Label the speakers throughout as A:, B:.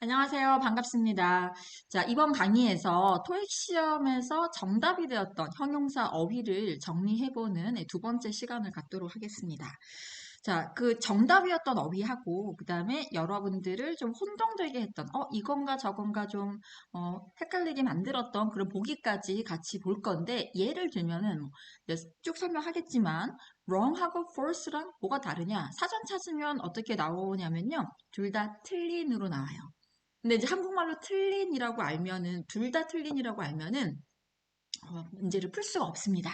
A: 안녕하세요. 반갑습니다. 자, 이번 강의에서 토익 시험에서 정답이 되었던 형용사 어휘를 정리해보는 두 번째 시간을 갖도록 하겠습니다. 자, 그 정답이었던 어휘하고, 그 다음에 여러분들을 좀 혼동되게 했던, 어, 이건가 저건가 좀, 어, 헷갈리게 만들었던 그런 보기까지 같이 볼 건데, 예를 들면은, 뭐, 쭉 설명하겠지만, wrong하고 false랑 뭐가 다르냐? 사전 찾으면 어떻게 나오냐면요. 둘 다 틀린으로 나와요. 근데 이제 한국말로 틀린이라고 알면은 둘 다 틀린이라고 알면은 어, 문제를 풀 수가 없습니다.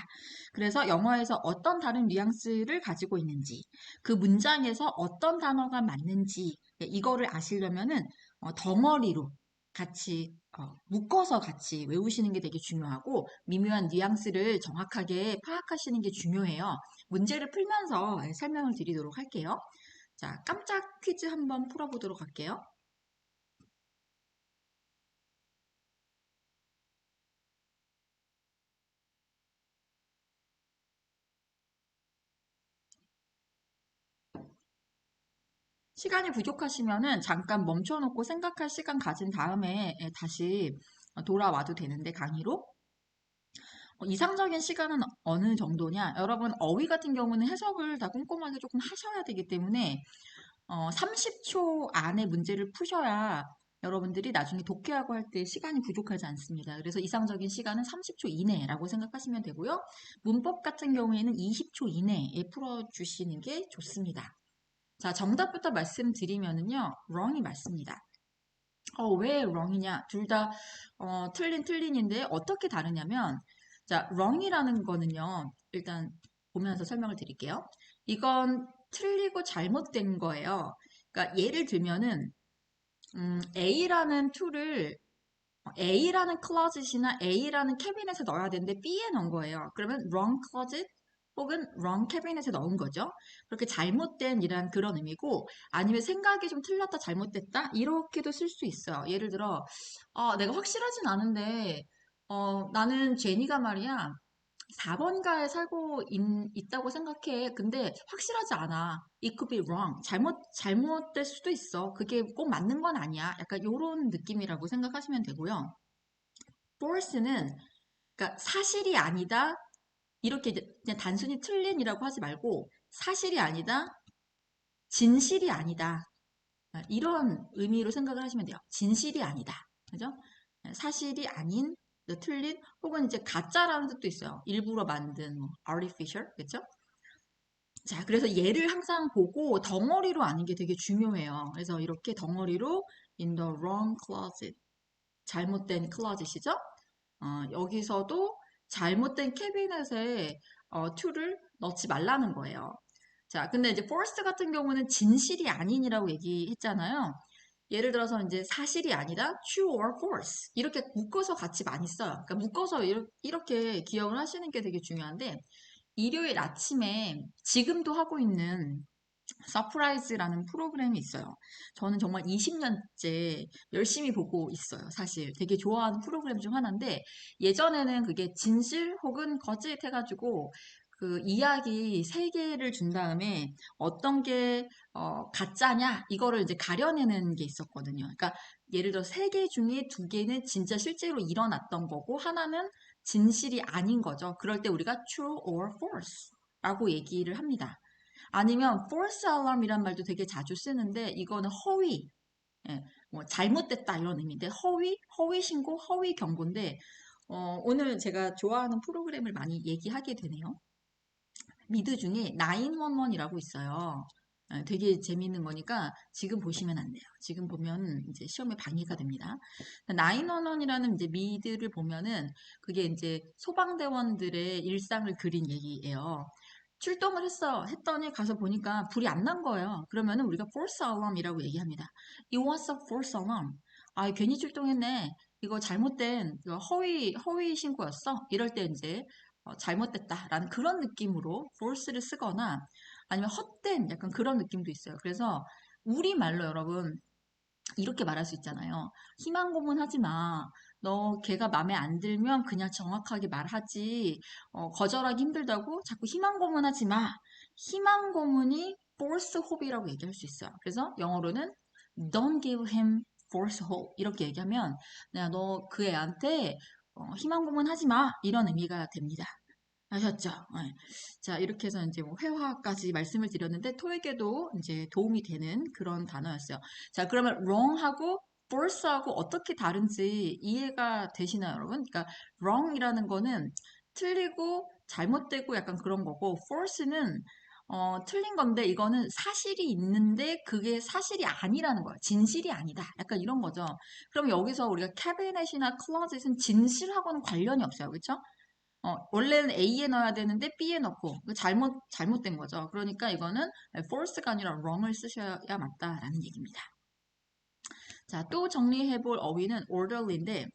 A: 그래서 영어에서 어떤 다른 뉘앙스를 가지고 있는지, 그 문장에서 어떤 단어가 맞는지 예, 이거를 아시려면은 어, 덩어리로 같이 어, 묶어서 같이 외우시는 게 되게 중요하고 미묘한 뉘앙스를 정확하게 파악하시는 게 중요해요. 문제를 풀면서 예, 설명을 드리도록 할게요. 자, 깜짝 퀴즈 한번 풀어보도록 할게요. 시간이 부족하시면은 잠깐 멈춰놓고 생각할 시간 가진 다음에 예, 다시 돌아와도 되는데 강의로 어, 이상적인 시간은 어느 정도냐? 여러분 어휘 같은 경우는 해석을 다 꼼꼼하게 조금 하셔야 되기 때문에 어, 30초 안에 문제를 푸셔야 여러분들이 나중에 독해하고 할 때 시간이 부족하지 않습니다. 그래서 이상적인 시간은 30초 이내라고 생각하시면 되고요. 문법 같은 경우에는 20초 이내에 풀어주시는 게 좋습니다. 자, 정답부터 말씀드리면은요, wrong이 맞습니다. 어, 왜 wrong이냐? 둘 다, 어, 틀린 틀린인데 어떻게 다르냐면, 자, wrong이라는 거는요, 일단 보면서 설명을 드릴게요. 이건 틀리고 잘못된 거예요. 그러니까 예를 들면은, 음, A라는 툴을 A라는 클로짓이나 A라는 캐비넷에 넣어야 되는데 B에 넣은 거예요. 그러면 wrong closet 혹은 wrong cabinet에 넣은 거죠. 그렇게 잘못된 이란 그런 의미고 아니면 생각이 좀 틀렸다 잘못됐다 이렇게도 쓸 수 있어요. 예를 들어 어, 내가 확실하진 않은데 어, 나는 제니가 말이야 4번가에 살고 있, 다고 생각해. 근데 확실하지 않아. It could be wrong. 잘못, 잘못될 수도 있어. 그게 꼭 맞는 건 아니야. 약간 이런 느낌이라고 생각하시면 되고요. false는 그러니까 사실이 아니다. 이렇게 그냥 단순히 틀린이라고 하지 말고 사실이 아니다, 진실이 아니다. 이런 의미로 생각을 하시면 돼요. 진실이 아니다. 그죠? 사실이 아닌, 틀린, 혹은 이제 가짜라는 뜻도 있어요. 일부러 만든, 뭐, artificial, 그죠? 자, 그래서 얘를 항상 보고 덩어리로 아는 게 되게 중요해요. 그래서 이렇게 덩어리로 in the wrong closet, 잘못된 클로짓이죠? 어, 여기서도 잘못된 캐비넷에 어, 툴을 넣지 말라는 거예요. 자, 근데 이제 force 같은 경우는 진실이 아닌이라고 얘기했잖아요. 예를 들어서 이제 사실이 아니라 true or false 이렇게 묶어서 같이 많이 써요. 그러니까 묶어서 이렇게 기억을 하시는 게 되게 중요한데 일요일 아침에 지금도 하고 있는 서프라이즈라는 프로그램이 있어요. 저는 정말 20년째 열심히 보고 있어요. 사실 되게 좋아하는 프로그램 중 하나인데 예전에는 그게 진실 혹은 거짓 해가지고 그 이야기 세 개를 준 다음에 어떤 게 어, 가짜냐 이거를 이제 가려내는 게 있었거든요. 그러니까 예를 들어 세 개 중에 두 개는 진짜 실제로 일어났던 거고 하나는 진실이 아닌 거죠. 그럴 때 우리가 true or false 라고 얘기를 합니다. 아니면 false alarm이란 말도 되게 자주 쓰는데 이거는 허위, 예, 뭐 잘못됐다 이런 의미인데 허위, 허위 신고, 허위 경고인데 어, 오늘 제가 좋아하는 프로그램을 많이 얘기하게 되네요. 미드 중에 911이라고 있어요. 예, 되게 재미있는 거니까 지금 보시면 안 돼요. 지금 보면 이제 시험에 방해가 됩니다. 911이라는 이제 미드를 보면은 그게 이제 소방대원들의 일상을 그린 얘기예요. 출동을 했어. 했더니 가서 보니까 불이 안 난 거예요. 그러면은 우리가 false alarm이라고 얘기합니다. It was a false alarm. 아, 괜히 출동했네. 이거 잘못된 허위 허위 신고였어. 이럴 때 이제 어, 잘못됐다라는 그런 느낌으로 false를 쓰거나 아니면 헛된 약간 그런 느낌도 있어요. 그래서 우리 말로 여러분 이렇게 말할 수 있잖아요. 희망 고문하지 마. 너 걔가 마음에 안 들면 그냥 정확하게 말하지. 어, 거절하기 힘들다고 자꾸 희망 고문하지 마. 희망 고문이 false hope이라고 얘기할 수 있어요. 그래서 영어로는 don't give him forceful 이렇게 얘기하면 내가 너 그 애한테 어, 희망 고문하지 마 이런 의미가 됩니다. 아셨죠? 네. 자 이렇게 해서 이제 뭐 회화까지 말씀을 드렸는데 토익에도 이제 도움이 되는 그런 단어였어요. 자 그러면 wrong하고 force하고 어떻게 다른지 이해가 되시나요, 여러분? 그러니까 wrong이라는 거는 틀리고 잘못되고 약간 그런 거고 force는 어, 틀린 건데 이거는 사실이 있는데 그게 사실이 아니라는 거예요. 진실이 아니다. 약간 이런 거죠. 그럼 여기서 우리가 캐비넷이나 클로젯은 진실하고는 관련이 없어요. 그렇죠? 어, 원래는 A에 넣어야 되는데 B에 넣고 잘못 잘못된 거죠. 그러니까 이거는 false가 아니라 wrong을 쓰셔야 맞다라는 얘기입니다. 자, 또 정리해 볼 어휘는 orderly인데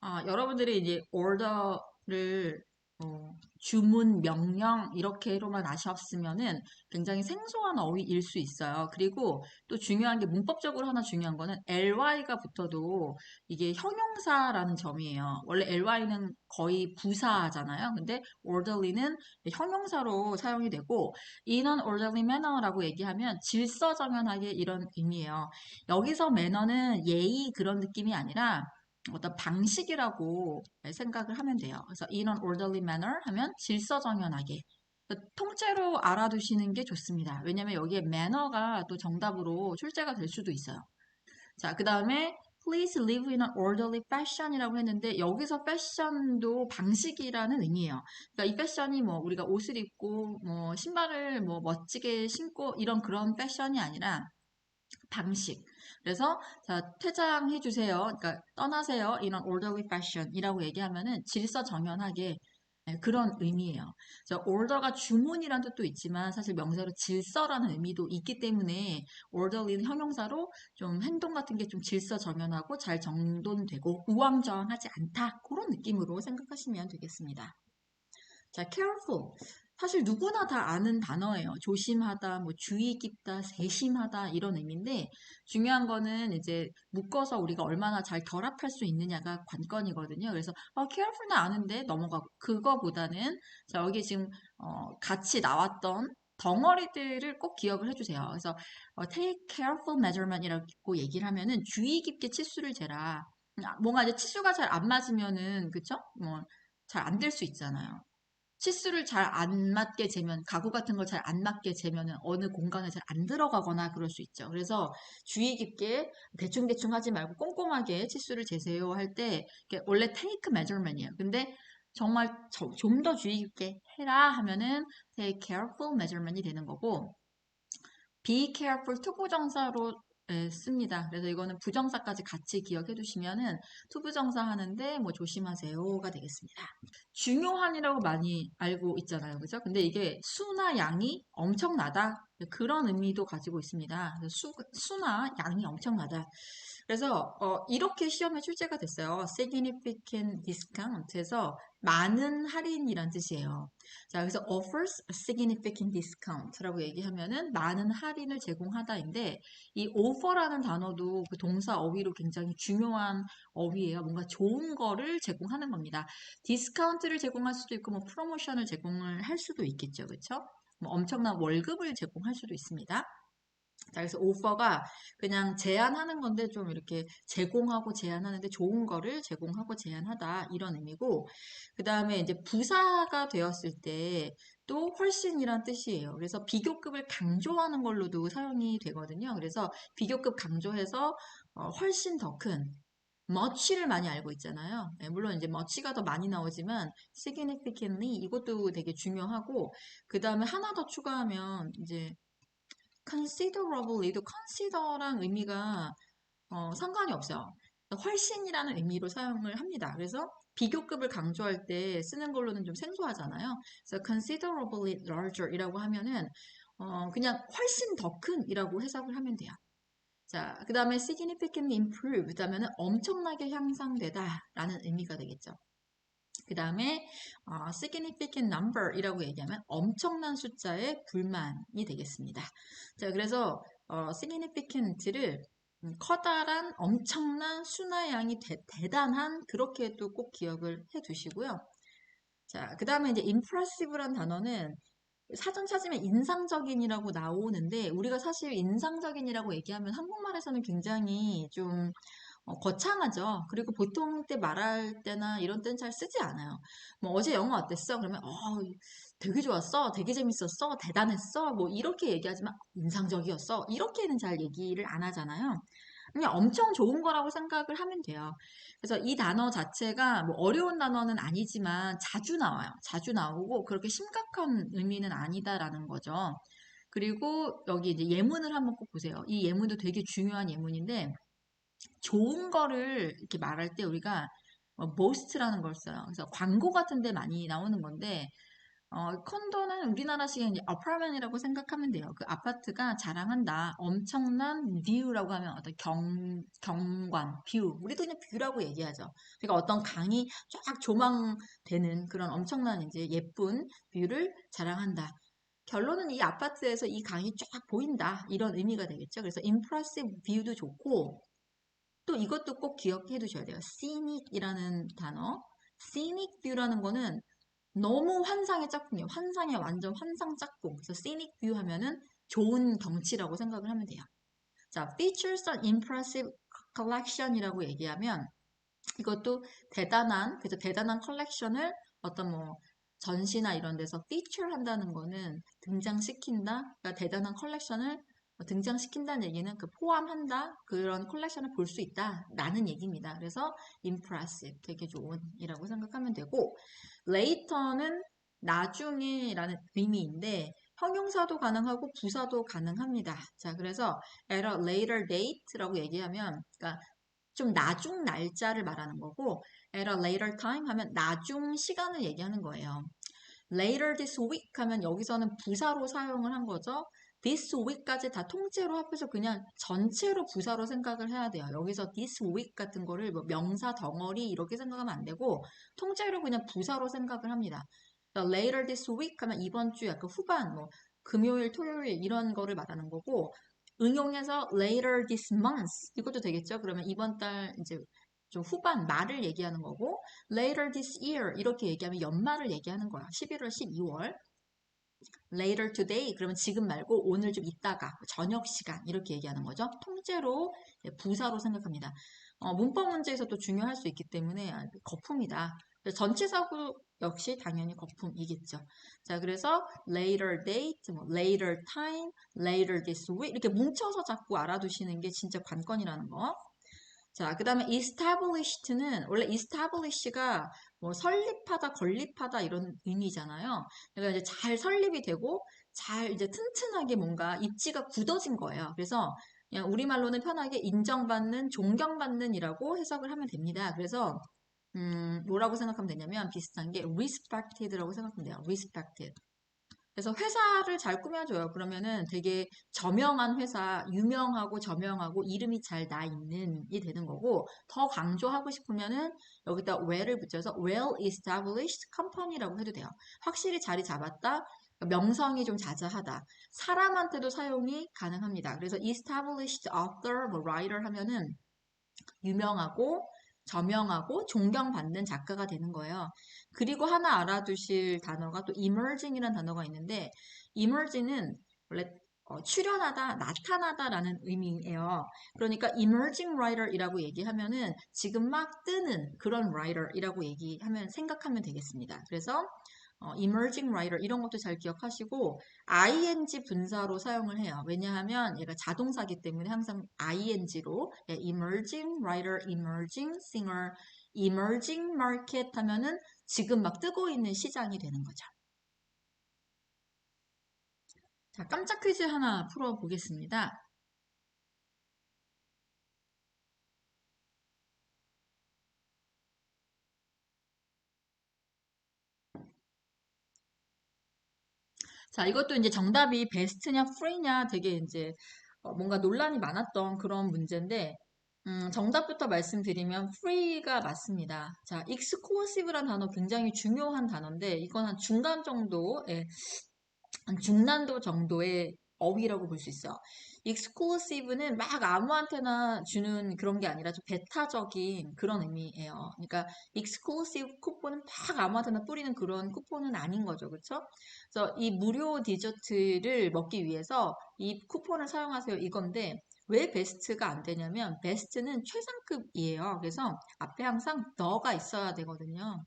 A: 아, 여러분들이 이제 order를 어, 주문, 명령 이렇게로만 아셨으면은 굉장히 생소한 어휘일 수 있어요. 그리고 또 중요한 게 문법적으로 하나 중요한 거는 ly가 붙어도 이게 형용사라는 점이에요. 원래 ly는 거의 부사잖아요. 근데 orderly는 형용사로 사용이 되고 in an orderly manner라고 얘기하면 질서정연하게 이런 의미예요. 여기서 매너는 예의 그런 느낌이 아니라 어떤 방식이라고 생각을 하면 돼요. 그래서 in an orderly manner 하면 질서정연하게 통째로 알아두시는 게 좋습니다. 왜냐면 여기에 manner가 또 정답으로 출제가 될 수도 있어요. 자, 그 다음에 please live in an orderly fashion이라고 했는데 여기서 fashion도 방식이라는 의미예요. 그러니까 이 패션이 뭐 우리가 옷을 입고 뭐 신발을 뭐 멋지게 신고 이런 그런 패션이 아니라 방식. 그래서 자 퇴장해 주세요. 그러니까 떠나세요. 이런 orderly fashion이라고 얘기하면은 질서 정연하게 네, 그런 의미예요. 자, order가 주문이란 뜻도 있지만 사실 명사로 질서라는 의미도 있기 때문에 orderly는 형용사로 좀 행동 같은 게 좀 질서 정연하고 잘 정돈되고 우왕좌왕하지 않다 그런 느낌으로 생각하시면 되겠습니다. 자, careful. 사실 누구나 다 아는 단어예요. 조심하다, 뭐 주의 깊다, 세심하다 이런 의미인데 중요한 거는 이제 묶어서 우리가 얼마나 잘 결합할 수 있느냐가 관건이거든요. 그래서 어, careful는 아는데 넘어가고 그거보다는 자 여기 지금 어, 같이 나왔던 덩어리들을 꼭 기억을 해주세요. 그래서 어, take careful measurement이라고 얘기를 하면은 주의 깊게 치수를 재라. 아, 뭔가 이제 치수가 잘 안 맞으면은 그쵸? 뭐 잘 안 될 수 있잖아요. 치수를 잘 안 맞게 재면 가구 같은 걸 잘 안 맞게 재면은 어느 공간에 잘 안 들어가거나 그럴 수 있죠. 그래서 주의 깊게 대충대충 하지 말고 꼼꼼하게 치수를 재세요 할 때 원래 take measurement이에요. 근데 정말 좀 더 주의 깊게 해라 하면은 take careful measurement이 되는 거고 be careful 투부정사로 네, 씁니다. 그래서 이거는 부정사까지 같이 기억해 두시면은 투부정사 하는데 뭐 조심하세요가 되겠습니다. 중요한이라고 많이 알고 있잖아요. 그죠? 근데 이게 수나 양이 엄청나다. 그런 의미도 가지고 있습니다. 수, 수나 양이 엄청나다. 그래서 어, 이렇게 시험에 출제가 됐어요. significant discount에서 많은 할인이란 뜻이에요. 자, 그래서 offers significant discount라고 얘기하면은 많은 할인을 제공하다인데 이 offer라는 단어도 그 동사 어휘로 굉장히 중요한 어휘예요. 뭔가 좋은 거를 제공하는 겁니다. 디스카운트를 제공할 수도 있고 뭐 프로모션을 제공을 할 수도 있겠죠. 그렇죠? 뭐 엄청난 월급을 제공할 수도 있습니다. 자, 그래서 오퍼가 그냥 제안하는 건데 좀 이렇게 제공하고 제안하는데 좋은 거를 제공하고 제안하다 이런 의미고 그 다음에 이제 부사가 되었을 때 또 훨씬이란 뜻이에요. 그래서 비교급을 강조하는 걸로도 사용이 되거든요. 그래서 비교급 강조해서 어, 훨씬 더 큰 much를 많이 알고 있잖아요. 네, 물론 이제 much가 더 많이 나오지만 significantly 이것도 되게 중요하고 그 다음에 하나 더 추가하면 이제 considerably도 consider란 의미가 어, 상관이 없어요. 훨씬이라는 의미로 사용을 합니다. 그래서 비교급을 강조할 때 쓰는 걸로는 좀 생소하잖아요. 그래서 considerably larger이라고 하면은 어, 그냥 훨씬 더 큰이라고 해석을 하면 돼요. 자, 그 다음에 significantly improved 하면은 엄청나게 향상되다 라는 의미가 되겠죠. 그 다음에 어, significant number이라고 얘기하면 엄청난 숫자의 불만이 되겠습니다. 자, 그래서 어, significant를 음, 커다란 엄청난 수나 양이 대, 단한 그렇게도 꼭 기억을 해 두시고요. 자, 그 다음에 이제 impressive란 단어는 사전 찾으면 인상적인이라고 나오는데 우리가 사실 인상적인이라고 얘기하면 한국말에서는 굉장히 좀 어, 거창하죠. 그리고 보통 때 말할 때나 이런 때는 잘 쓰지 않아요. 뭐 어제 영화 어땠어? 그러면 어 되게 좋았어, 되게 재밌었어, 대단했어, 뭐 이렇게 얘기하지만 인상적이었어 이렇게는 잘 얘기를 안 하잖아요. 그냥 엄청 좋은 거라고 생각을 하면 돼요. 그래서 이 단어 자체가 뭐 어려운 단어는 아니지만 자주 나와요. 자주 나오고 그렇게 심각한 의미는 아니다라는 거죠. 그리고 여기 이제 예문을 한번 꼭 보세요. 이 예문도 되게 중요한 예문인데 좋은 거를 이렇게 말할 때 우리가 뭐 most라는 걸 써요. 그래서 광고 같은 데 많이 나오는 건데 어, 콘도는 우리나라식의 이제 아파트먼이라고 생각하면 돼요. 그 아파트가 자랑한다. 엄청난 뷰라고 하면 어떤 경, 경관, 뷰. 우리도 그냥 뷰라고 얘기하죠. 그러니까 어떤 강이 쫙 조망되는 그런 엄청난 이제 예쁜 뷰를 자랑한다. 결론은 이 아파트에서 이 강이 쫙 보인다. 이런 의미가 되겠죠. 그래서 impressive view도 좋고 또 이것도 꼭 기억해 두셔야 돼요. scenic이라는 단어. scenic view라는 거는 너무 환상의 짝꿍이에요. 환상의 완전 환상 짝꿍. 그래서 scenic view 하면은 좋은 경치라고 생각을 하면 돼요. 자, features an impressive collection이라고 얘기하면 이것도 대단한, 그래서 대단한 컬렉션을 어떤 뭐 전시나 이런 데서 feature 한다는 거는 등장시킨다. 그러니까 대단한 컬렉션을 뭐 등장시킨다는 얘기는 그 포함한다 그런 컬렉션을 볼 수 있다 라는 얘기입니다. 그래서 impressive 되게 좋은이라고 생각하면 되고 later는 나중에 라는 의미인데 형용사도 가능하고 부사도 가능합니다. 자 그래서 a later date라고 얘기하면 그러니까 좀 나중 날짜를 말하는 거고 a later time 하면 나중 시간을 얘기하는 거예요. later this week 하면 여기서는 부사로 사용을 한 거죠. This week까지 다 통째로 합해서 그냥 전체로 부사로 생각을 해야 돼요. 여기서 this week 같은 거를 뭐 명사 덩어리 이렇게 생각하면 안 되고 통째로 그냥 부사로 생각을 합니다. later this week 하면 이번 주 약간 후반 뭐 금요일, 토요일 이런 거를 말하는 거고 응용해서 later this month 이것도 되겠죠. 그러면 이번 달 이제 좀 후반 말을 얘기하는 거고 later this year 이렇게 얘기하면 연말을 얘기하는 거야. 11월, 12월 later today 그러면 지금 말고 오늘 좀 있다가 저녁 시간 이렇게 얘기하는 거죠. 통째로 부사로 생각합니다. 어, 문법 문제에서 도 중요할 수 있기 때문에 아, 거품이다. 전치사구 역시 당연히 거품이겠죠. 자, 그래서 later date, 뭐 later time, later this week 이렇게 뭉쳐서 자꾸 알아두시는 게 진짜 관건이라는 거. 자, 그 다음에 established는 원래 establish가 뭐 설립하다, 건립하다 이런 의미잖아요. 그러니까 이제 잘 설립이 되고 잘 이제 튼튼하게 뭔가 입지가 굳어진 거예요. 그래서 그냥 우리말로는 편하게 인정받는, 존경받는이라고 해석을 하면 됩니다. 그래서 음, 뭐라고 생각하면 되냐면 비슷한 게 respected라고 생각하면 돼요. respected. 그래서 회사를 잘 꾸며줘요. 그러면은 되게 저명한 회사, 유명하고 저명하고 이름이 잘 나 있는 이 되는 거고 더 강조하고 싶으면은 여기다 well을 붙여서 well established company라고 해도 돼요. 확실히 자리 잡았다. 명성이 좀 자자하다. 사람한테도 사용이 가능합니다. 그래서 established author, 뭐 writer 하면은 유명하고 저명하고 존경받는 작가가 되는 거예요. 그리고 하나 알아두실 단어가 또 emerging이라는 단어가 있는데 emerging은 원래 어, 출현하다, 나타나다라는 의미예요. 그러니까 emerging writer이라고 얘기하면은 지금 막 뜨는 그런 writer이라고 얘기하면 생각하면 되겠습니다. 그래서 어, emerging writer 이런 것도 잘 기억하시고 ing 분사로 사용을 해요. 왜냐하면 얘가 자동사기 때문에 항상 ing로 예, emerging writer, emerging singer, emerging market 하면은 지금 막 뜨고 있는 시장이 되는 거죠. 자, 깜짝 퀴즈 하나 풀어보겠습니다. 자, 이것도 이제 정답이 베스트냐 프리냐 되게 이제 어, 뭔가 논란이 많았던 그런 문제인데 음, 정답부터 말씀드리면 free가 맞습니다. 자, exclusive란 단어 굉장히 중요한 단어인데 이건 한 중간 정도, 예, 한 중난도 정도의 어휘라고 볼 수 있어. exclusive는 막 아무한테나 주는 그런 게 아니라 좀 배타적인 그런 의미예요. 그러니까 exclusive 쿠폰은 막 아무한테나 뿌리는 그런 쿠폰은 아닌 거죠. 그렇죠? 그래서 이 무료 디저트를 먹기 위해서 이 쿠폰을 사용하세요. 이건데 왜 베스트가 안 되냐면 베스트는 최상급이에요. 그래서 앞에 항상 너가 있어야 되거든요.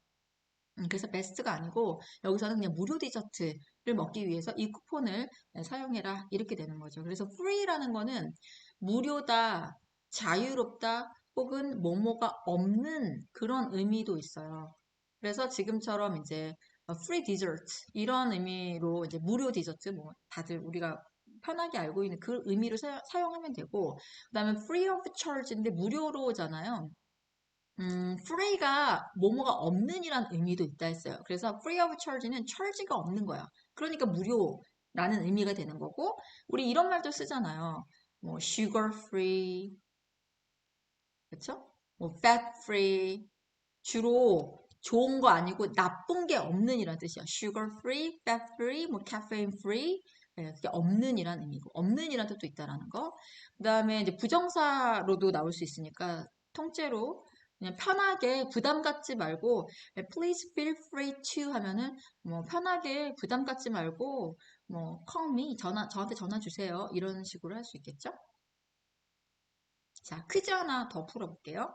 A: 음, 그래서 베스트가 아니고 여기서는 그냥 무료 디저트를 먹기 위해서 이 쿠폰을 사용해라 이렇게 되는 거죠. 그래서 free라는 거는 무료다, 자유롭다, 혹은 뭐뭐가 없는 그런 의미도 있어요. 그래서 지금처럼 이제 free dessert 이런 의미로 이제 무료 디저트 뭐 다들 우리가 편하게 알고 있는 그 의미로 사, 용하면 되고 그 다음에 free of charge인데 무료로잖아요. 음, free가 뭐뭐가 없는 이란 의미도 있다 했어요. 그래서 free of charge는 charge가 없는 거야. 그러니까 무료라는 의미가 되는 거고 우리 이런 말도 쓰잖아요. 뭐 sugar free 그렇죠? 뭐 fat free 주로 좋은 거 아니고 나쁜 게 없는 이란 뜻이야. sugar free, fat free, 뭐 caffeine free 네, 그게 없는 이란 의미고 없는 이란 뜻도 있다라는 거. 그 다음에 이제 부정사로도 나올 수 있으니까 통째로 그냥 편하게 부담 갖지 말고 네, please feel free to 하면은 뭐 편하게 부담 갖지 말고 뭐 call me 전화 저한테 전화 주세요 이런 식으로 할 수 있겠죠? 자 퀴즈 하나 더 풀어볼게요.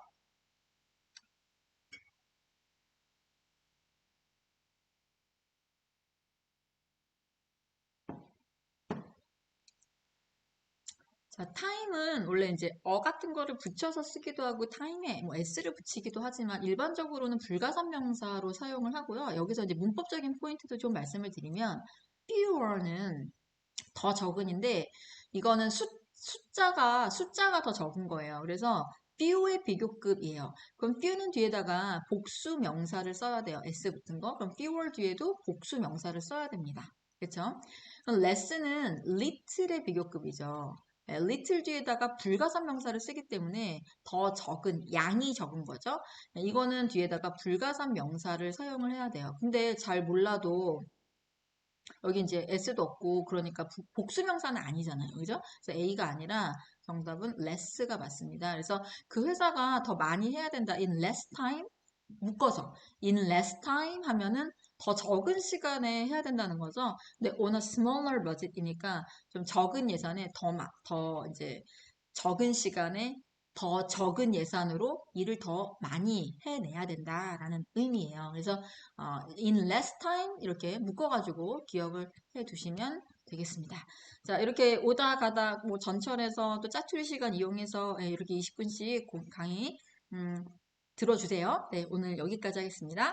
A: 자, 타임은 원래 이제 어 같은 거를 붙여서 쓰기도 하고 타임에 뭐 s를 붙이기도 하지만 일반적으로는 불가산 명사로 사용을 하고요. 여기서 이제 문법적인 포인트도 좀 말씀을 드리면 fewer는 더 적은인데 이거는 수, 숫자가 숫자가 더 적은 거예요. 그래서 few의 비교급이에요. 그럼 few는 뒤에다가 복수 명사를 써야 돼요. s 붙은 거. 그럼 fewer 뒤에도 복수 명사를 써야 됩니다. 그렇죠? 그럼 less는 little의 비교급이죠. Little 뒤에다가 불가산 명사를 쓰기 때문에 더 적은 양이 적은 거죠. 이거는 뒤에다가 불가산 명사를 사용을 해야 돼요. 근데 잘 몰라도 여기 이제 s도 없고 그러니까 복수 명사는 아니잖아요. 그죠? 그래서 a가 아니라 정답은 less가 맞습니다. 그래서 그 회사가 더 많이 해야 된다. in less time 묶어서 in less time 하면은 더 적은 시간에 해야 된다는 거죠. 근데 on a smaller budget이니까 좀 적은 예산에 더, 더 이제 적은 시간에 더 적은 예산으로 일을 더 많이 해내야 된다라는 의미예요. 그래서 어, in less time 이렇게 묶어가지고 기억을 해두시면 되겠습니다. 자 이렇게 오다 가다 뭐 전철에서 또 짜투리 시간 이용해서 예, 이렇게 20분씩 강의 음, 들어주세요. 네 오늘 여기까지 하겠습니다.